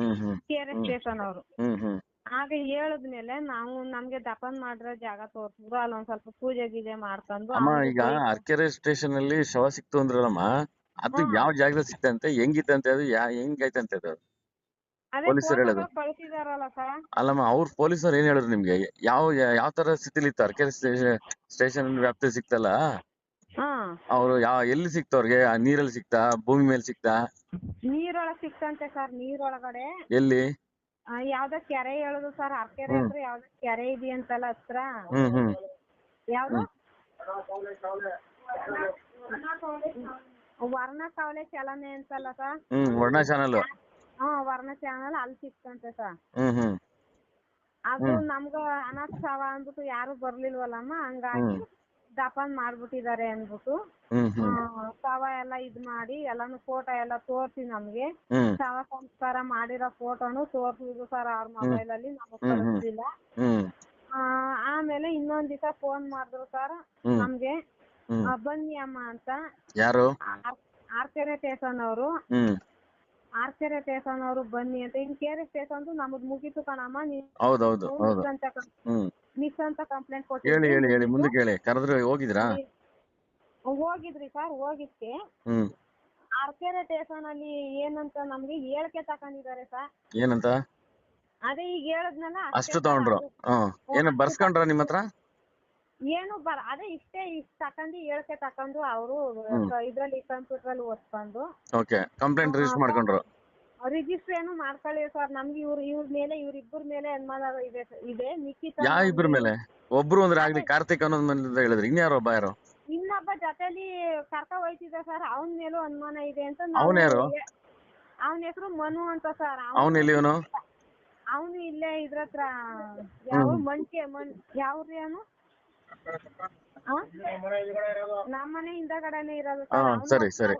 ಹ್ಮ್ ಹ್ಮ್. ಕೆರೆ R S station ಅವರು. ಆಗ ಹೇಳದ್ಮೇಲೆ ನಾವು ನಮ್ಗೆ ದಫನ್ ಮಾಡಿರೋ ಜಾಗ ತೋರ್ಸಿದ್ರು ಒಂದ್ ಸ್ವಲ್ಪ ಪೂಜೆ ಗೀಜೆ ಮಾಡ್ಕೊಂಡು ಅಮ್ಮ ಈಗ ಅರ್ಕೆರೆ ಸ್ಟೇಷನ್ ಅಲ್ಲಿ ಶವ ಸಿಕ್ತು ಅಂದ್ರಲ್ಲಮ್ಮ ಅದು. ಯಾವ ಜಾಗದಲ್ಲಿ ಸಿಕ್ತಂತೆ ಹೆಂಗಿತ್ತಂತೆ ಅದು ಹೆಂಗೈತಂತೆ ಅದು? ಪೊಲೀಸರು ಹೇಳೋದು. ಕಳ್ಸಿದಾರಲ್ಲ ಸರ್ ಅಲ್ಲಮ್ಮ ಅವ್ರ ಪೊಲೀಸರು ಏನ್ ಹೇಳಿದ್ರು ನಿಮ್ಗೆ? ಯಾವ ಯಾವ ತರ ಸ್ಥಿತಿಲಿ ಇತ್ತು? ಅರ್ಕೆರೆ ಸ್ಟೇಷನ್ ವ್ಯಾಪ್ತಿ ಸಿಕ್ತಲ್ಲ? ಅವ್ರು ಎಲ್ಲಿ ಸಿಕ್ತು ಅವ್ರಿಗೆ? ಆ ನೀರಲ್ಲಿ ಸಿಕ್ತಾ? ಭೂಮಿ ಮೇಲೆ ಸಿಕ್ತಾ? ನೀರೊಳಗ್ ಸಿಕ್ತಂತೆ ಸರ್ ನೀರೊಳಗಡೆ. ಎಲ್ಲಿ? ಆ, ಯಾವ್ದೋ ಕೆರೆ ಹೇಳುದು ಸರ್ ಅರ್ಕೆರೆ ಕೆರೆ ಹತ್ರ ಯಾವ್ದೋ ಕೆರೆ ಇದೆಯಂತಲ್ಲ ಹತ್ರ? ಹ್ಮ್ ಹ್ಮ್. ಯಾವ್ದು? ವರ್ಣ ಕಾವಲೆ ಚಲನೆ ಅಂತಲ್ಲ ಸರ್? ಹ್ಮ್ ವರ್ಣ ಚಾನಲ್. ಹಾ ವರ್ಣ ಚಾನಲ್ ಅಲ್ಲಿ ಸಿಕ್ತಂತೆ ಸರ್. ಹ್ಮ್ ಹ್ಮ್. ಅದು ಹ್ಮ್. ನಮ್ಗ ಅನಾಥ ಅಂದ್ಬಿಟ್ಟು ಯಾರು ಬರ್ಲಿಲ್ವಲ್ಲಮ್ಮ ಹಂಗಾಗಿ ಹ್ಮ್. ದಫನ್ ಮಾಡ್ಬಿಟ್ಟಿದ್ದಾರೆ ಆ, ಹ್ಮ್. ಶವ ಎಲ್ಲ ಇದ್ ಮಾಡಿ ಎಲ್ಲಾನು ಫೋಟೋ ಎಲ್ಲ ತೋರ್ಸಿ ನಮ್ಗೆ. ಹ್ಮ್. ಶವ ಸಂಸ್ಕಾರ ಮಾಡಿರೋ ಫೋಟೋನು ತೋರ್ಸಿದ್ರು ಸರ್ ಅವ್ರ ಮೊಬೈಲ್ ಅಲ್ಲಿ ನಮಗ್ ಹ್ಮ್, ಹ್ಮ್. ಕಳಿಸ್ಲಿಲ್ಲ ಹ್ಮ್. ಆ, ಆಮೇಲೆ ಇನ್ನೊಂದ್ ದಿವಸ ಫೋನ್ ಮಾಡಿದ್ರು ಸರ್ ಹ್ಮ್. ನಮ್ಗೆ ಹ್ಮ್. ಆ, ಬನ್ನಿ ಅಮ್ಮ ಅಂತ. ಯಾರು? ಆರ್- ಆರ್ಕೆರೆ ಸ್ಟೇಷನ್ ಅವರು. ಹ್ಮ್. ಆರ್ಕೆರೆ ಸ್ಟೇಷನ್ ಅವರು ಬನ್ನಿ ಅಂತ. ಇನ್ ಕೆರೆ ಸ್ಟೇಷನ್ ನಮಗ್ ಮುಗೀತು ಕಣಮ್ಮ ನೀವು ಹೌದೌದು ಹೌದು. ಹ್ಮ್. ಮಿಸ್ ಅಂತ ಕಂಪ್ಲೇಂಟ್ ಹೇಳಿ ಹೇಳಿ ಹೇಳಿ ಮುಂದಕ್ಕೆ ಹೇಳಿ ಕರೆದ್ರೆ ಹೋಗಿದ್ರಾ? ಹೋಗಿದ್ರಿ ಸರ್ ಹೋಗಿದ್ಕೆ. ಹ್ಮ್. ಆರ್ಕೆರೆ ಸ್ಟೇಷನ್ ಅಲ್ಲಿ ಏನಂತ ನಮ್ಗೆ ಹೇಳಿಕೆ ತಕೊಂಡಿದ್ದಾರೆ ಸರ್. ಏನಂತ? ಅದೇ ಈಗ ಹೇಳದ್ನಲ್ಲ ಅಷ್ಟು ತಗೊಂಡ್ರು. ಹ್ಮ್. ಏನು ಬರ್ಸ್ಕೊಂಡ್ರ ನಿಮ್ಮ ಹತ್ರ? ಏನು ಬರ ಅದೇ ಇಷ್ಟೇ ಇಷ್ಟ ತಕೊಂಡಿ ಹೇಳಿಕೆ ತಕೊಂಡು ಅವರು. ಇದ್ರಲ್ಲಿ ಕಂಪ್ಯೂಟರ್ ಅಲ್ಲಿ ಓದ್ಕೊಂಡು ಓಕೆ ಕಂಪ್ಲೇಂಟ್ ರಿಜಿಸ್ಟರ್ ಮಾಡ್ಕೊಂಡ್ರು. ರಿಜಿಸ್ಟರ್ ಏನು ಮಾಡ್ಕೊಳ್ಳಿ ಸರ್ ನಮ್ಗೆ ಇವ್ರ ಇವ್ರ ಮೇಲೆ ಇವ್ರಿಬ್ಬರ ಮೇಲೆ ಅನುಮಾನ ಇದೆ ಇದೆ. ಮಿಕ್ಕಿತ ಯಾವ ಇಬ್ರ ಮೇಲೆ? ಒಬ್ರು ಅಂದ್ರೆ ಆಗ್ಲಿ ಕಾರ್ತಿಕ್ ಅನ್ನೋದ್ ಮೇಲೆ ಹೇಳಿದ್ರಿ. ಇನ್ಯಾರೋ ಒಬ್ಬ ಯಾರು? ಇನ್ನೊಬ್ಬ ಜೊತೆಲಿ ಕರ್ಕ ಹೋಯ್ತಿದ್ದ ಸರ್ ಅವನ ಮೇಲೂ ಅನುಮಾನ ಇದೆ ಅಂತ ಅವ್ನ್ ಯಾರು? ಅವನ ಹೆಸರು ಮನು ಅಂತ ಸರ್ ಅವನ್ ಎಲ್ಲಿ ಇವನು? ಅವನು ಇಲ್ಲೇ ಇದ್ರ ಹತ್ರ. ಯಾವ ಹ್ಮ್. ಮಂಕೆ ಮಣ್ ಯಾವ್ರಿ ಅವನು? ನಮ್ಮನೆ ಹಿಂದಗಡೆನೆ ಇರೋದು ಹಾ ಸರ್ ಅವ್ನು- ಸರಿ.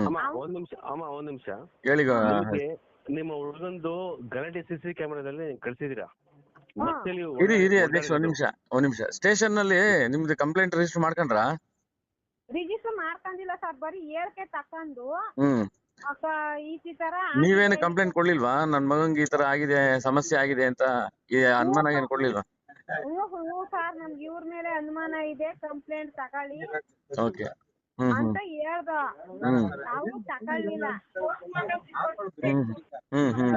ಅಮ್ಮ ಒಂದ್ ನಿಮಿಷ ಅಮ್ಮ ಒಂದ್ ನಿಮಿಷ. ಹೇಳಿ ಗೋ- ನಿಮ್ಗೆ ನಿಮ್ಮ ಹುಡುಗಂದು ಗಲಾಟೆ ಸಿ ಸಿ ಕ್ಯಾಮೆರಾದಲ್ಲಿ ಕಳ್ಸಿದೀರಾ ಮತ್ತೆ ನೀವು ಇರಿ ಇರಿ ಅಧ್ಯಕ್ಷ ಒಂದ್ ನಿಮಿಷ ಒಂದ್ ನಿಮಿಷ. ಸ್ಟೇಷನ್ನಲ್ಲಿ ನಿಮ್ದು ಕಂಪ್ಲೇಂಟ್ ರಿಜಿಸ್ಟರ್ ಮಾಡ್ಕೊಂಡ್ರಾ? ರಿಜಿಸ್ಟರ್ ಮಾಡ್ಕೊಂಡಿಲ್ಲ ಸರ್ ಬರೀ ಹೇಳಿಕೆ ತಕೊಂಡು. ಹ್ಮ್. ಅಕ್ಕ ಈ ತರ ನೀವೇನು ಕಂಪ್ಲೇಂಟ್ ಕೊಡ್ಲಿಲ್ವಾ? ನನ್ ಮಗಂಗೆ ಈ ತರ ಆಗಿದೆ ಸಮಸ್ಯೆ ಆಗಿದೆ ಅಂತ ಈ ಅನುಮಾನ ಏನ್ ಕೊಡ್ಲಿಲ್ವಾ? ಹ್ಞೂ ಹ್ಞೂ ಸರ್ ನಮ್ಗೆ ಇವ್ರ ಮೇಲೆ ಅನುಮಾನ ಇದೆ ಕಂಪ್ಲೇಂಟ್ ತಗೊಳ್ಳಿ. ಓಕೆ. ಅಂತ ಹೇಳ್ದ. ನಾವು ತಗೊಳ್ಳಿಲ್ಲ. ಹ್ಮ್ ಹ್ಮ್ ಹ್ಮ್.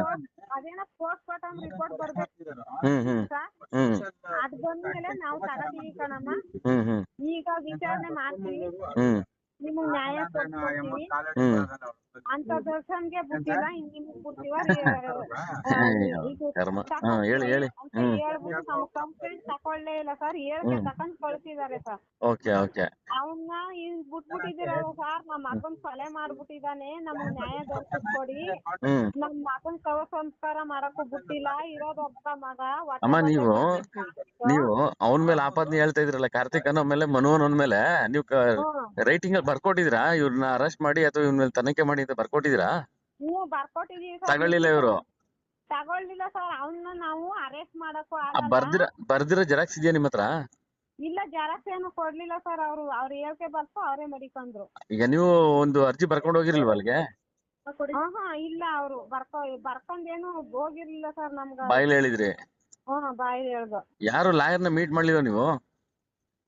ಅದೇನೋ ಪೋಸ್ಟ್ ಮಾರ್ಟಮ್ ರಿಪೋರ್ಟ್ ಬರ್ಬೇಕು. ಹ್ಮ್ ಹ್ಮ್ ಹ್ಮ್. ಅದ್ ಬಂದ್ಮೇಲೆ ನಾವು ತಗೋತೀವಿ ಕಣಮ್ಮ. ಹ್ಮ್ ಹ್ಮ್. ಈಗ ವಿಚಾರಣೆ ಮಾಡ್ತೀವಿ. ಹ್ಮ್. ನಿಮ್ಗ್ ನ್ಯಾಯ ಕೊಡ್ತೀವಿ ಹ್ಮ್. ಅಂತ ದರ್ಶನ್ಗೆ ಬಿಟ್ಟಿಲ್ಲ ಇನ್ ನಿಮ್ಗ್ ಅಯ್ಯೋ, ಕರ್ಮ. ಹಾ, ಹೇಳಿ, ಹೇಳಿ. ಹೇಳ್ಬಿಟ್ಟು ಕಂಪ್ಲೇಂಟ್ ತಕೊಳ್ಳೇ ಇಲ್ಲ ಸರ್. ಹ್ಮ್. ತಕೊಂಡ್ ಕಳ್ಸಿದಾರೆ ಸರ್. Okay okay. ಅವನ್ನ ಇಲ್ಲಿ ಬಿಟ್ಬಿಟ್ಟಿದ್ದೀರಲ್ಲ ಸರ್ ನಮ್ಮ ಮಗನ್ ಕೊಲೆ ಮಾಡ್ಬಿಟ್ಟಿದಾನೆ ನಮ್ ನ್ಯಾಯ ದೊರಕಿಸ್ಕೊಡಿ ಹ್ಮ್. ನಮ್ ಮಗನ್ ಕವ ಸಂಸ್ಕಾರ ಮಾಡಕ್ಕೂ ಬಿಟ್ಟಿಲ್ಲ. ಇರೋದೊಬ್ಬ ಮಗ. ಅಮ್ಮ ನೀವು ನೀವು ಅವನ ಮೇಲೆ ಆಪಾದನೆ ಹೇಳ್ತಾ ಇದ್ರಲ್ಲ ಕಾರ್ತಿಕ್ ಅನ್ನೋ ಮೇಲೆ ಮನು ಅನ್ನೋ ಮೇಲೆ ನೀವು. ರೈಟಿಂಗ್ ಅಲ್ಲಿ ಬರ್ಕೊಟ್ಟಿದ್ರಾ ಇವ್ರನ್ನ ಅರೆಸ್ಟ್ ಮಾಡಿ ಅಥವಾ ಇವ್ನ ಮೇಲೆ ತನಿಖೆ ಮಾಡಿ ಅಂತ ಬರ್ಕೊಟ್ಟಿದ್ದೀರಾ? ಹ್ಞೂ ಬರ್ಕೊಟ್ಟಿದೀವಿ ಸರ್. ತಗೊಳ್ಳಿಲ್ಲ ಇವರು. ತಗೊಳ್ಳಿಲ್ಲ ಸರ್. ಅವನ್ನ ನಾವು ಅರೆಸ್ಟ್ ಮಾಡಕ್ಕೂ ಆಗಲ್ಲ. ಬರ್ದಿರ ಬರ್ದಿರೋ ಜೆರಾಕ್ಸ್ ಇದೆಯಾ ನಿಮ್ಮ ಹತ್ರ ಇಲ್ಲ ಜೆರಾಕ್ಸ್ ಏನು ಕೊಡ್ಲಿಲ್ಲ ಸರ್ ಅವರು. ಅವ್ರ ಹೇಳಿಕೆ ಬರ್ತು ಅವರೇ ಮಡಿಕೊಂಡ್ರು ಈಗ ನೀವು ಒಂದು ಅರ್ಜಿ ಬರ್ಕೊಂಡು ಹೋಗಿರ್ಲಿಲ್ವ ಅಲ್ಲಿಗೆ? ಹಾ ಹಾ ಇಲ್ಲ ಅವರು. ಬರ್ಕೊ ಬರ್ಕೊಂಡೇನು ಹೋಗಿರ್ಲಿಲ್ಲ ಸರ್ ನಮ್ಗ. ಬಾಯಲ್ಲಿ ಹೇಳಿದ್ರಿ. ಹಾ ಬಾಯಿ ಹೇಳ್ದು. ಯಾರು ಲಾಯರ್ನ ಮೀಟ್ ಮಾಡ್ಲಿಲ್ಲ ನೀವು?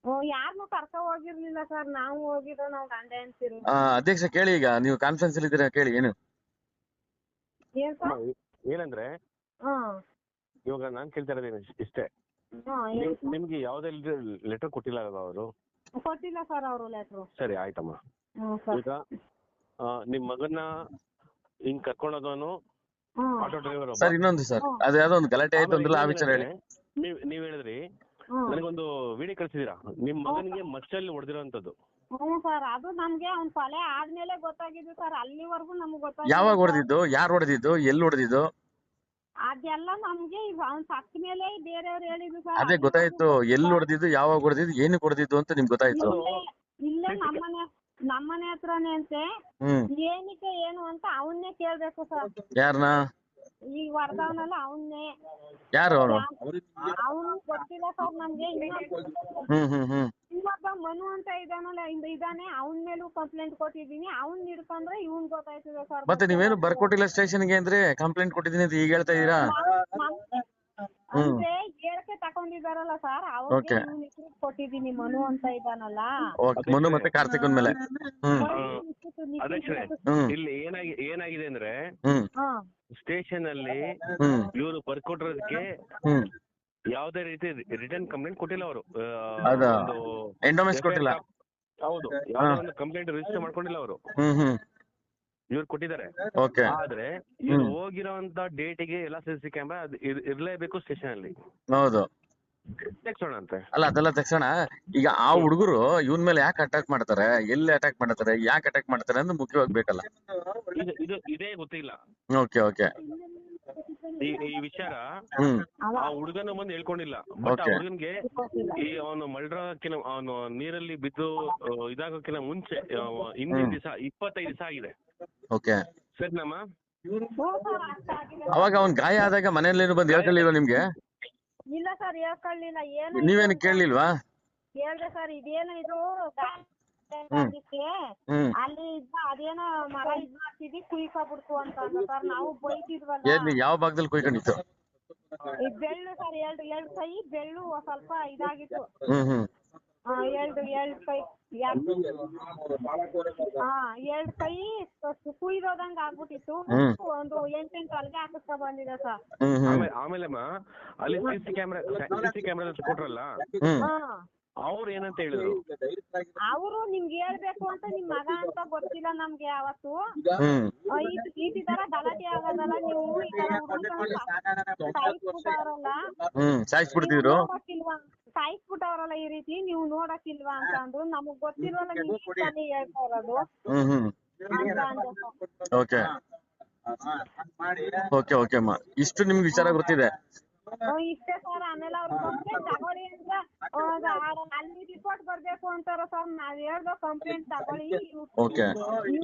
ಹ್ಮ್ ಯಾರ್ನು ಕರ್ಕೊ ಹೋಗಿರ್ಲಿಲ್ಲ ಸರ್ ನಾವು ಹೋಗಿದ್ದು ನಾವ್ ಗಂಡ ಅಂತೀರಿ ಆ, ಅಧ್ಯಕ್ಷ ಕೇಳಿ ಈಗ. ನೀವು ಕಾನ್ಫರೆನ್ಸ್ ಅಲ್ಲಿ ಇದ್ದೀರಾ ಕೇಳಿ ಏನು? ಏನ್ ಸರ್ ಏನಂದ್ರೆ ಹ್ಮ್ ಇವಾಗ ನಾನ್ ಕೇಳ್ತಾ ಇರೋದೇನು ಇಷ್ಟೇ. ಹ್ಮ್ ಏನ್ ನಿಮ್- ನಿಮ್ಗೆ ಯಾವ್ದೇ ಲೆಟರ್ ಕೊಟ್ಟಿಲ್ಲ ಅಲ್ವಾ ಅವರು? ಕೊಟ್ಟಿಲ್ಲ ಸರ್ ಅವರು ಲೆಟ್ರು ಸರಿ ಆಯ್ತಮ್ಮ. ಹ್ಮ್ ಸರ್ ಈಗ ಆ, ನಿಮ್ ಮಗನ್ನ ಹಿಂಗ್ ಕರ್ಕೊಂಡೋದವನು ಹ್ಮ್ ಆಟೋ ಡ್ರೈವರ್ ಸರ್ ಇನ್ನೊಂದು ಸರ್ ಅದು ಯಾವ್ದೋ ಒಂದು ಗಲಾಟೆ ಆಯ್ತು ಅಂದ್ರಲ್ಲ ಆ ವಿಚಾರ ಹೇಳಿ. ನೀವ್ ನೀವ್ ಹೇಳಿದ್ರಿ ನನಗೊಂದು ವಿಡಿಯೋ ಕಳಿಸಿದೀರಾ? ನಿಮ್ ಮಗನಿಗೆ ಮಚ್ಚಲ್ಲಿ ಹೊಡೆದಿರೋಂಥದ್ದು ಹ್ಞೂ ಸರ್ ಅದು ನಮ್ಗೆ ಅವ್ನ್ ಕೊಲೆ ಆದ್ಮೇಲೆ ಗೊತ್ತಾಗಿದ್ದು ಸರ್ ಅಲ್ಲಿವರೆಗೂ ನಮ್ಗೆ ಗೊತ್ತಾಗ ಯಾವಾಗ. ಹೊಡೆದಿದ್ದು ಯಾರು ಹೊಡೆದಿದ್ದು ಎಲ್ಲಿ ಹೊಡೆದಿದ್ದು ಅದೆಲ್ಲ ನಮ್ಗೆ ಈಗ ಅವ್ನ್ ಸತ್ತ ಮೇಲೆ ಬೇರೆಯವ್ರು ಹೇಳಿದ್ರು ಸರ್ ಅದೇ ಗೊತ್ತಾಯ್ತು. ಎಲ್ಲಿ ಹೊಡೆದಿದ್ದು ಯಾವಾಗ ಹೊಡೆದಿದ್ದು ಏನು ಹೊಡೆದಿದ್ದು ಅಂತ ನಿಮ್ಗೆ ಗೊತ್ತಾಯ್ತು? ಇಲ್ಲೇ ನಮ್ಮನೆ ನಮ್ಮನೆ ಹತ್ರನೇ ಅಂತೆ. ಹ್ಮ್. ಏನಕ್ಕೆ ಏನು ಅಂತ ಅವನ್ನೇ ಕೇಳ್ಬೇಕು ಸರ್. ಯಾರನ್ನ ಈಗ ಹೊಡೆದವನಲ್ಲ ಅವನ್ನೇ. ಯಾರು ಅವನು? ಅವನು ಗೊತ್ತಿಲ್ಲ ಸರ್ ನಮ್ಗೆ ಇನ್ನೊಬ್ಬ- ಹ್ಮ್ ಹ್ಮ್ ಹ್ಮ್. ಇವಾಗ ಮನು ಅಂತ ಇದಾನಲ್ಲ ಇಂದ ಇದಾನೆ ಅವನ್ ಮೇಲೂ ಕಂಪ್ಲೇಂಟ್ ಕೊಟ್ಟಿದ್ದೀನಿ ಅವ್ನ್ ಹಿಡ್ಕೊಂಡ್ರೆ ಇವ್ನ್ ಗೊತ್ತಾಯ್ತದೆ ಸರ್. ಮತ್ತೆ ನೀವೇನು ಬರ್ಕೊಟ್ಟಿಲ್ಲ ಸ್ಟೇಷನ್ಗೆ ಅಂದ್ರೆ ಕಂಪ್ಲೇಂಟ್ ಕೊಟ್ಟಿದ್ದೀನಿ ಅಂತ ಈಗ ಹೇಳ್ತಾ ಇದೀರಾ. ಅಂದ್ರೆ ಹೇಳಕ್ಕೆ ತಕೊಂಡಿದಾರಲ್ಲ ಸರ್ ಅವ್ರಿಗೆ Okay. ಇವ್ನ್ ಹೆಸ್ರು ಕೊಟ್ಟಿದೀನಿ ಮನು ಅಂತ ಇದಾನಲ್ಲ ಓಕೆ ಮನು ಮತ್ತೆ ಕಾರ್ತಿಕನ್ ಮೇಲೆ. ಹ್ಮ್. ಇಲ್ಲಿ ಏನಾಗಿ ಏನಾಗಿದೆ ಅಂದ್ರೆ ಹ್ಮ್. ಹಾ. ಸ್ಟೇಷನ್ ಅಲ್ಲಿ ಇವ್ರು ಬರ್ಕೊಟ್ಟಿರೋದಕ್ಕೆ ಯಾವ್ದೇ ರೀತಿ ರಿಟರ್ನ್ ಕಂಪ್ಲೇಂಟ್ ಕೊಟ್ಟಿಲ್ಲ ಅವರು. ಕೊಟ್ಟಿಲ್ಲ? ಹೌದು. ಯಾವುದೇ ಒಂದು ಕಂಪ್ಲೇಂಟ್ ರಿಜಿಸ್ಟರ್ ಮಾಡ್ಕೊಂಡಿಲ್ಲ ಅವರು. ಹ್ಮ್ ಹ್ಮ್. ಇವ್ರು ಕೊಟ್ಟಿದ್ದಾರೆ. ಓಕೆ ಆದ್ರೆ ಇವ್ರು ಹೋಗಿರೋಂತ ಡೇಟಿಗೆ ಎಲ್ಲ ಸಿ ಸಿ ಕ್ಯಾಮ್ರಾ ಇರ್ಲೇಬೇಕು ಸ್ಟೇಷನ್ ಅಲ್ಲಿ. ಹೌದು. ಅಲ್ಲ ಅದೆಲ್ಲ ತಕ್ಷಣ ಈಗ ಆ ಹುಡುಗರು ಇವನ್ ಮೇಲೆ ಯಾಕೆ ಅಟ್ಯಾಕ್ ಮಾಡ್ತಾರೆ? ಎಲ್ಲಿ ಅಟ್ಯಾಕ್ ಮಾಡ್ತಾರೆ? ಯಾಕೆ ಅಟ್ಯಾಕ್ ಮಾಡ್ತಾರೆ ಅಂದ್ರೆ ಮುಖ್ಯವಾಗಿ ಬೇಕಲ್ಲ. ಇದು ಇದು ಇದೇ ಗೊತ್ತಿಲ್ಲ. Okay okay. ಈ ಈ ವಿಚಾರ ಹ್ಮ್. ಆ ಹುಡುಗನ ಬಂದು ಹೇಳ್ಕೊಂಡಿಲ್ಲ. ಬಟ್ ಆ Okay. ಹುಡುಗನ್ಗೆ ಈ ಅವನು ಮಲ್ಡ್ರಕ್ಕಿನ ಅವನು ನೀರಲ್ಲಿ ಬಿದ್ದು ಆ, ಇದಾಗೋಕ್ಕಿಂತ ಮುಂಚೆ ಹಿಂದಿನ. ದಿವಸ ಇಪ್ಪತ್ತೈದು ದಿವಸ ಆಗಿದೆ. ಓಕೆ. ಸರಿನಮ್ಮ? ಅವಾಗ ಅವ್ನ್ ಗಾಯ ಆದಾಗ ಮನೆಯಲ್ಲಿ ಬಂದು ಹೇಳ್ಕೊಳ್ಳಿಲ್ವ ನಿಮ್ಗೆ? ಇಲ್ಲ ಸರ್ ಹೇಳ್ಕೊಳ್ಳಿಲ್ಲ ಏನು ನೀವೇನು ಕೇಳಲಿಲ್ವಾ? ಹೇಳ್ದೆ ಸರ್ ಇದೇನು ಇದು. ಹ್ಮ್. ಅಲ್ಲಿ ಇದ್ದ ಅದೇನೋ ಮರ ಇದ್ ಮಾಡ್ತಿದ್ವಿ ಕುಯ್ಕೊಬಿಡ್ತು ಅಂತ ಅಂದ ಸರ್. ನಾವು ಬೈತಿದ್ವಲ್ಲ. ಏನ್ ಯಾವ ಭಾಗದಲ್ಲಿ ಕುಯ್ಕೊಂಡಿತ್ತು ಈ ಬೆಳ್ಳು ಸರ್ ಎರಡು ಎರಡು ಕೈ ಬೆಳ್ಳು ಒಂದ್ ಸ್ವಲ್ಪ ಇದಾಗಿತ್ತು. ಹ್ಮ್ ಹ್ಮ್. ಆ, ಎರಡು ಎರಡು ಕೈ ಹಾ ಎರಡು ಕೈ ಕುಯ್ದೋದಂಗ ಆಗ್ಬಿಟ್ಟಿತ್ತು. ಒಂದು ಎಂಟೆಂಟು ಅಲ್ಗೆ ಹಾಕಿಸ್ತಾ ಬಂದಿದೆ ಸರ್. ಆಮೇಲೆ ಅಲ್ಲಿ C C camera C C camera ಕೊಟ್ರಲ್ಲ? ಹಾ. ಅವ್ರು ಏನಂತ ಹೇಳಿದ್ರು? ಅವರು ನಿಮ್ಗೆ ಹೇಳ್ಬೇಕು ಅಂತ ನಿಮ್ ಮಗ ಅಂತ ಗೊತ್ತಿಲ್ಲ ನಮ್ಗೆ ಅವತ್ತು ಹ್ಮ್. ಈ- ತರ ಗಲಾಟೆ ಆಗೋದಲ್ಲ ನೀವು ಈ ತರ ಸಾಯಿಸ್ಬಿಟ್ಟವ್ರಲ್ಲ. ಹ್ಮ್ ಸಾಯಿಸ್ಬಿಡ್ತಿದ್ರು ಸಾಯಿಸ್ಬಿಟ್ಟವ್ರಲ್ಲ ಈ ರೀತಿ ನೀವು ನೋಡಕ್ಕಿಲ್ವಾ ಅಂತ ಅಂದ್ರು. ನಮಗ್ ಗೊತ್ತಿಲ್ವಲ್ಲ ನೀವು ಹೇಳ್ತಾ ಇರೋದು ಹ್ಮ್ ಹ್ಮ್. ಓಕೆ. ಓಕೆ ಓಕೆ ಅಮ್ಮ. ಇಷ್ಟು ನಿಮ್ಗೆ ವಿಚಾರ ಗೊತ್ತಿದೆ. ಇಷ್ಟೇ ಸರ್. ಆಮೇಲೆ ಅವ್ರು ತಗೊಳ್ಳಿ ಅಂತ ಅಲ್ಲಿ ರಿಪೋರ್ಟ್ ಬರ್ಬೇಕು ಅಂತಾರ ಸರ್ ನಾವ್ ಹೇಳ್ದೋ ಕಂಪ್ಲೇಂಟ್ ತಗೊಳ್ಳಿ. ಓಕೆ.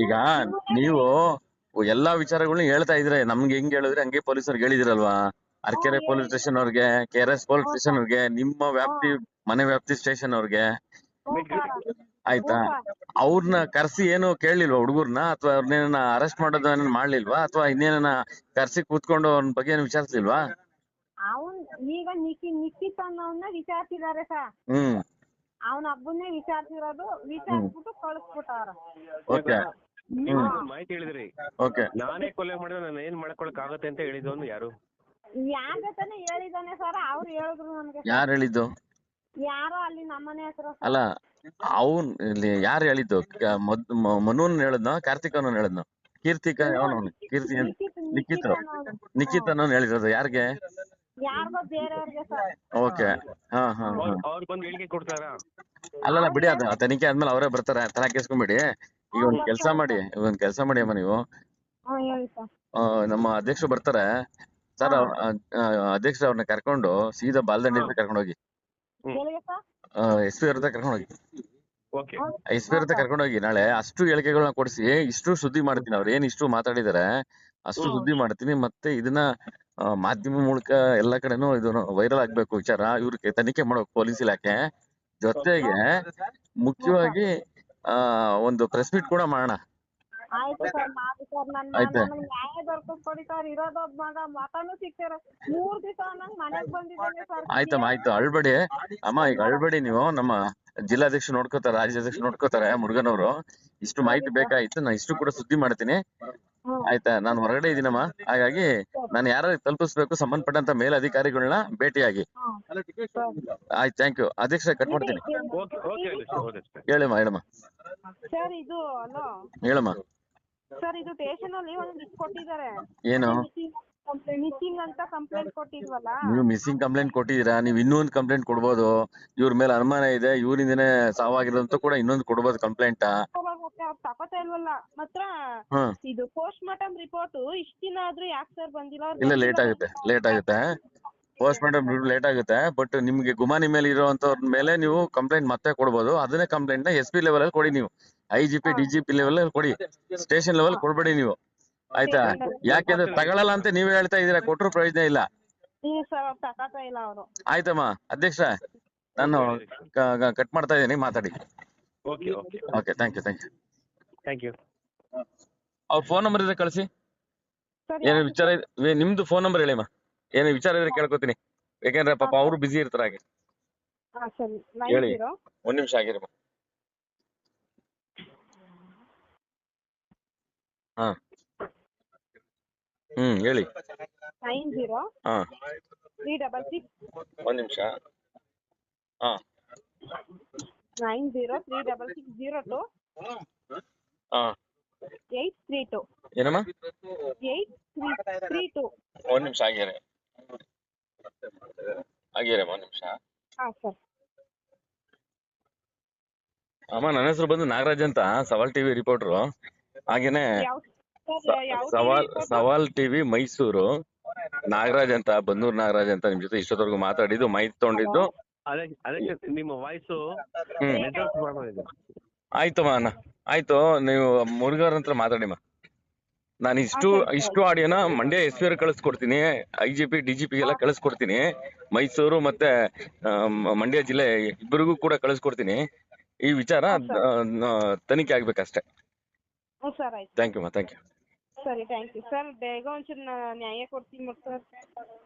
ಈಗ ನೀವು ಎಲ್ಲಾ ವಿಚಾರಗಳನ್ನ ಹೇಳ್ತಾ ಇದ್ರೆ ನಮ್ಗೆ ಹೆಂಗ್ ಹೇಳಿದ್ರೆ ಹಂಗೆ ಪೊಲೀಸರಿಗೆ ಹೇಳಿದಿರಲ್ವಾ? ಅರ್ಕೆರೆ ಪೊಲೀಸ್ ಸ್ಟೇಷನ್ ಅವ್ರಿಗೆ K R S police station ಅವ್ರಿಗೆ ನಿಮ್ಮ ವ್ಯಾಪ್ತಿ ಮನೆ ವ್ಯಾಪ್ತಿ ಸ್ಟೇಷನ್ ಅವ್ರಿಗೆ ಆಯ್ತಾ? ಅವ್ರನ್ನ ಕರ್ಸಿ ಏನು ಕೇಳಲಿಲ್ವಾ ಹುಡುಗರ್ನ? ಅಥವಾ ಅವ್ರನ್ನೇನ ಅರೆಸ್ಟ್ ಮಾಡೋದನ್ನ ಮಾಡ್ಲಿಲ್ವಾ? ಅಥವಾ ಇನ್ನೇನ ಕರ್ಸಿ ಕೂತ್ಕೊಂಡು ಅವ್ರ ಬಗ್ಗೆ ಏನು ವಿಚಾರಿಸ್ಲಿಲ್ವಾ? ಅವ್ನ್ ಈಗ ನಿಖಿ ನಿಖಿತ್ ಅನ್ನೋನ್ನ ವಿಚಾರಿಸಿದಾರೆ ಸರ್ ಹ್ಮ್. ಅವನ ಹಬ್ಬನ್ನೇ ವಿಚಾರಿಸಿರೋದು ವಿಚಾರಿಸ್ಬಿಟ್ಟು ಕಳಿಸ್ಬಿಟ್ಟಾರ ಓಕೆ. ನೀವು ಮಾಹಿತಿ ಹೇಳಿದ್ರಿ. ಓಕೆ. ನಾನೇ ಕೊಲೆ ಮಾಡಿದ್ರೆ ನಾನು ಏನ್ ಮಾಡ್ಕೊಳಕ್ ಆಗತ್ತೆ ಅಂತ ಹೇಳಿದವನು ಯಾರು? ಯಾಕಂತಾನೆ ಹೇಳಿದಾನೆ ಸರ್ ಅವ್ರು ಹೇಳಿದ್ರು ನನ್ಗೆ. ಯಾರು ಹೇಳಿದ್ದು? ಯಾರೋ ಅಲ್ಲಿ ನಮ್ಮನೆ ಹತ್ರ ಅಲ್ಲ ಅವನ್ ಇಲ್ಲಿ ಯಾರು ಹೇಳಿದ್ದು? ಕ- ಮೊದ್ ಮ- ಮನುನ್ ಹೇಳದ್ನೋ ಕಾರ್ತಿಕ್ ಅನ್ನೋನ್ ಹೇಳದ್ನ? ಕೀರ್ತಿಕ ಅವನು ಕೀರ್ತಿ ನಿಖಿತ್ ನಿಖಿತ್ ಅನ್ನೋನ್ ಹೇಳಿರೋದು ಯಾರಿಗೆ? ಯಾರಿಗೋ ಬೇರೆಯವ್ರಿಗೆ ಸರ್ ಓಕೆ. ಹಾ ಹಾ ಹಾ. ಅವ್ರು ಬಂದು ಹೇಳಿಕೆ ಕೊಡ್ತಾರಾ? ಅಲ್ಲಲ್ಲ ಬಿಡಿ ಅದ. ತನಿಖೆ ಆದ್ಮೇಲೆ ಅವರೇ ಬರ್ತಾರೆ. ತಲೆ ಕೆಸ್ಕೊಂಬಿಡಿ ಈಗ ಒಂದ್ ಕೆಲ್ಸ ಮಾಡಿ ಈಗ ಒಂದ್ ಕೆಲ್ಸ ಮಾಡಿ ಅಮ್ಮ ನೀವು. ಹ್ಮ್ ಹೇಳಿ ಸರ್. ಆ, ನಮ್ಮ ಅಧ್ಯಕ್ಷರು ಬರ್ತಾರೆ. ಸರ್ ಅಧ್ಯಕ್ಷರು ಅವ್ರನ್ನ ಕರ್ಕೊಂಡು ಸೀದಾ ಬಾಲ್ದಂಡಿ ಹತ್ರ ಕರ್ಕೊಂಡು ಹೋಗಿ ಎಲ್ಲಿಗೆ ಸರ್ ಎಸ್ ಪಿ ಅವ್ರ ಹತ್ರ ಕರ್ಕೊಂಡು ಹೋಗಿ ಓಕೆ ಎಸ್ ಪಿ ಅವ್ರ ಹತ್ರ ಕರ್ಕೊಂಡು ಹೋಗಿ ನಾಳೆ ಅಷ್ಟು ಹೇಳಿಕೆಗಳನ್ನ ಕೊಡಿಸಿ ಇಷ್ಟು ಸುದ್ದಿ ಮಾಡ್ತೀನಿ ಅವ್ರು ಏನ್ ಇಷ್ಟು ಮಾತಾಡಿದಾರೆ ಅಷ್ಟು ಸುದ್ದಿ ಮಾಡ್ತೀನಿ ಮತ್ತೆ ಇದನ್ನ ಮಾಧ್ಯಮ ಮೂಲಕ ಎಲ್ಲ ಕಡೆನೂ ಇದು ವೈರಲ್ ಆಗ್ಬೇಕು ವಿಚಾರ. ಇವ್ರಿಗೆ ತನಿಖೆ ಮಾಡ್ಬೇಕು ಪೊಲೀಸ್ ಇಲಾಖೆ. ಜೊತೆಗೆ ಮುಖ್ಯವಾಗಿ ಆ ಒಂದು ಪ್ರೆಸ್ ಮೀಟ್ ಕೂಡ ಮಾಡೋಣ. ಆಯ್ತು ಸರ್ ಮಾಡಿ ಸರ್. ನನ್ನ ಆಯ್ತು. ನನಗ್ ನ್ಯಾಯ ದೊರಕಿಸ್ಕೊಡಿ ಸರ್. ಇರೋದೊಬ್ಬ ಮಗ ಮಕನೂ ಸಿಗ್ತಾರ. ಮೂರ್ ದಿವಸ ನಂಗ್ ಮನೆಗ್ ಬಂದಿದ್ದೇನೆ ಸರ್. ಆಯ್ತಮ್ಮ ಆಯ್ತು. ಅಳ್ಬೇಡಿ. ಅಮ್ಮ ಈಗ ಅಳ್ಬೇಡಿ ನೀವು. ನಮ್ಮ ಜಿಲ್ಲಾಧ್ಯಕ್ಷ ನೋಡ್ಕೋತಾರ ರಾಜ್ಯಾಧ್ಯಕ್ಷ ನೋಡ್ಕೋತಾರೆ ಮುರುಗನವರು ಇಷ್ಟು ಮಾಹಿತಿ ಬೇಕಾಗಿತ್ತು ನಾ ಇಷ್ಟು ಕೂಡ ಸುದ್ದಿ ಮಾಡ್ತೀನಿ. ಆಯ್ತಾ? ನಾನು ಹೊರಗಡೆ ಇದ್ದೀನಮ್ಮ ಹಾಗಾಗಿ ನಾನು ಯಾರು ತಲುಪಿಸ್ಬೇಕು ಸಂಬಂಧಪಟ್ಟಂತ ಮೇಲ್ ಅಧಿಕಾರಿಗಳನ್ನ ಭೇಟಿಯಾಗಿ. ಆಯ್ತು ಥ್ಯಾಂಕ್ ಯು ಅಧ್ಯಕ್ಷ ಕಟ್ ಮಾಡ್ತೀನಿ. ಓಕೆ ಓಕೆ ಓಕೆ ಹೇಳಮ್ಮ ಹೇಳಮ್ಮ. ಸರ್ ಇದು ಅಲೋ. ಹೇಳಮ್ಮ. ಸರ್ ಇದು ಸ್ಟೇಷನ್ ಅಲ್ಲಿ ಒಂದು ಕೊಟ್ಟಿದ್ದಾರೆ. ಏನು? ಮಿಸ್ಸಿಂಗ್ ಅಂತ ಕಂಪ್ಲೇಂಟ್ ಕೊಟ್ಟಿದ್ವಲ್ಲ? ನೀವು ಮಿಸ್ಸಿಂಗ್ ಕಂಪ್ಲೇಂಟ್ ಕೊಟ್ಟಿದ್ದೀರಾ? ನೀವು ಇನ್ನೊಂದು ಕಂಪ್ಲೇಂಟ್ ಕೊಡ್ಬೋದು. ಇವ್ರ ಮೇಲೆ ಅನುಮಾನ ಇದೆ. ಇವರಿಂದನೇ ಸಾವಾಗಿರೋದಂತ ಕೂಡ ಇನ್ನೊಂದು ಕೊಡ್ಬೋದು ಕಂಪ್ಲೇಂಟ್ ಮತ್ತೆ ಅವ್ರು ತಕೋತಾ ಇಲ್ವಲ್ಲ? ಮಾತ್ರ ಹ್ಮ್ ಇದು ಪೋಸ್ಟ್ ಮಾರ್ಟಮ್ ರಿಪೋರ್ಟ್ ಇಷ್ಟ ದಿನ ಆದ್ರೂ ಯಾಕೆ ಸರ್ ಬಂದಿಲ್ಲ? ಅವ್ರ್ ಇಲ್ಲ ಲೇಟ್ ಆಗುತ್ತೆ ಲೇಟ್ ಆಗುತ್ತೆ. ಪೋಸ್ಟ್ ಮಾರ್ಟಮ್ ಲೇಟ್ ಆಗುತ್ತೆ ಬಟ್ ನಿಮ್ಗೆ ಗುಮಾನಿ ಮೇಲೆ ಇರುವಂತವ್ರ ಮೇಲೆ ನೀವು ಕಂಪ್ಲೇಂಟ್ ಮತ್ತೆ ಕೊಡ್ಬೋದು. ಅದನ್ನೇ ಕಂಪ್ಲೇಂಟ್ನ ಎಸ್ ಪಿ ಲೆವೆಲ್ ಅಲ್ಲಿ ಕೊಡಿ ನೀವು. I G P D G P level ಅಲ್ಲಿ ಕೊಡಿ. ಸ್ಟೇಷನ್ ಲೆವೆಲ್ ಕೊಡ್ಬೇಡಿ ನೀವು. ಆಯ್ತಾ? ಯಾಕೆಂದ್ರೆ ತಗೊಳಲ್ಲ ಅಂತ ನೀವೇ ಹೇಳ್ತಾ ಇದೀರಾ ಕೊಟ್ಟರು ಪ್ರಯೋಜನ ಇಲ್ಲ. ಇಲ್ಲ ಸರ್ ಅವ್ರು ಇಲ್ಲ ಅವರು. ಆಯ್ತಮ್ಮ ಅಧ್ಯಕ್ಷ ನಾನು ಕಟ್ ಮಾಡ್ತಾ ಇದ್ದೀನಿ ಮಾತಾಡಿ. Okay okay. Okay thank you thank you thank you ಅವ್ರ ಫೋನ್ ನಂಬರ್ ಇದ್ರೆ ಕಳಿಸಿ. ಏನ ವಿಚಾರ ಇದೆ ಏ, ನಿಮ್ದು ಫೋನ್ ನಂಬರ್ ಹೇಳಿಮ್ಮ ಏನೇ ವಿಚಾರ ಇದ್ರೆ ಕೇಳ್ಕೊತೀನಿ. ಯಾಕಂದ್ರೆ ಪಾಪ ಅವರು ಬಿಸಿ ಇರ್ತಾರೆ ಹಾಗೆ. ಹಾ ಸರಿ. ನೈನ್ ಹೇಳಿ. ಜೀರೋ ಒಂದ್ ನಿಮಿಷ ಆಗಿರಮ್ಮ ಹಾ. ಹ್ಮ್ ಹೇಳಿ. ನೈನ್ ಜೀರೋ ಹಾ. Three double six. ಒಂದ್ ನಿಮಿಷ. ಹಾ. Nine zero three double six zero two ಹಾ. ಏಯ್ಟ್ ತ್ರೀ ಟು ಏನಮ್ಮ? ಏಯ್ಟ್ ತ್ರೀ ತ್ರೀ ಟು ಒಂದ್ ನಿಮಿಷ ಆಗಿರಿ ಆಗಿರಮ್ಮ ಒಂದ್ ನಿಮಿಷ. ಹಾ ಸರ್. ಅಮ್ಮ ನನ್ನ ಹೆಸರು ಬಂದು ನಾಗರಾಜ್ ಅಂತ ಸವಾಲ್ ಟಿವಿ ರಿಪೋರ್ಟರ್. ಹಾಗೇನೆ ಯಾವ ಸರ್ ಯಾವ ಸವಾಲ್ ಸವಾಲ್ ಟಿವಿ ಮೈಸೂರು. ನಾಗರಾಜ್ ಅಂತ ಬನ್ನೂರ್ ನಾಗರಾಜ್ ಅಂತ ನಿಮ್ ಜೊತೆ ಇಷ್ಟೊತ್ತವರೆಗೂ ಮಾತಾಡಿದ್ದು ಮೈ ತಗೊಂಡಿದ್ದು. ಅದಕ್ಕೆ ಅದಕ್ಕೆ ನಿಮ್ಮ ವಾಯ್ಸು ಹ್ಮ್. ನೆಟ್ವರ್ಕ್ ಪ್ರಾಬ್ಲಮ್ ಇದೆ ಆಯ್ತಮ್ಮ ಅಣ್ಣ ಆಯ್ತು ನೀವು ಮುರುಘರ ಹತ್ರ ಮಾತಾಡಿಮ್ಮ ನಾನು ಇಷ್ಟು ಇಷ್ಟು ಆಡಿಯೋನ ಮಂಡ್ಯ ಎಸ್ ಪಿ ಆರ್ ಕಳಿಸ್ಕೊಡ್ತೀನಿ I G P D G P ಎಲ್ಲ ಕಳಿಸ್ಕೊಡ್ತೀನಿ ಮೈಸೂರು ಮತ್ತೆ ಆ, ಮ- ಮಂಡ್ಯ ಜಿಲ್ಲೆ ಇಬ್ಬರಿಗೂ ಕೂಡ ಕಳಿಸ್ಕೊಡ್ತೀನಿ. ಈ ವಿಚಾರ ಆ, ತನಿಖೆ ಆಗ್ಬೇಕಷ್ಟೇ. ಹ್ಞೂ ಸರ್ ಆಯ್ತು. ಥ್ಯಾಂಕ್ ಯು ಮಾ ಥ್ಯಾಂಕ್ ಯು ಸರಿ ಥ್ಯಾಂಕ್ ಯು ಸರ್ ಬೇಗ ಒಂಚೂರು ನ್ಯಾಯ ಕೊಡ್ತೀನಿ ಮತ್ತು ಸರ್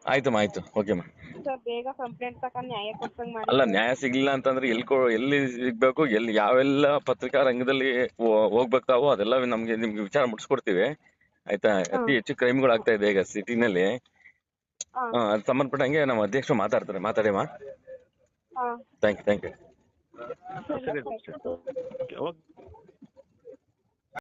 ಆಯ್ತಮ್ಮ ಆಯ್ತು. ಓಕೆಮ್ಮ ಸರ್ ಬೇಗ ಕಂಪ್ಲೇಂಟ್ ತಗೊಂಡು ನ್ಯಾಯ ಕೊಡ್ಸಂಗ್ ಮಾಡಿ. ಅಲ್ಲ ನ್ಯಾಯ ಸಿಗ್ಲಿಲ್ಲ ಅಂತಂದ್ರೆ ಎಲ್ಲಿ ಕೊ ಎಲ್ಲಿ ಸಿಗ್ಬೇಕು ಎಲ್ಲಿ ಯಾವೆಲ್ಲ ಪತ್ರಿಕಾ ರಂಗದಲ್ಲಿ ಹೋ- ಹೋಗ್ಬೇಕು ತಾವು ಅದೆಲ್ಲ ನಮ್ಗೆ ನಿಮ್ಗೆ ವಿಚಾರ ಮುಟ್ಸ್ಕೊಡ್ತೀವಿ. ಆಯ್ತಾ? ಅತಿ ಹೆಚ್ಚು ಕ್ರೈಮ್ಗಳು ಆಗ್ತಾ ಇದೆ ಈಗ ಸಿಟಿನಲ್ಲಿ. ಹಾಂ. ಅದ್ ಸಂಬಂಧಪಟ್ಟಂಗೆ ನಮ್ಮ ಅಧ್ಯಕ್ಷರು ಮಾತಾಡ್ತಾರೆ ಮಾತಾಡಿಮ್ಮ ಹಾಂ. ಥ್ಯಾಂಕ್ ಯು ಥ್ಯಾಂಕ್ ಯು ಸರಿ ಓಕೆ.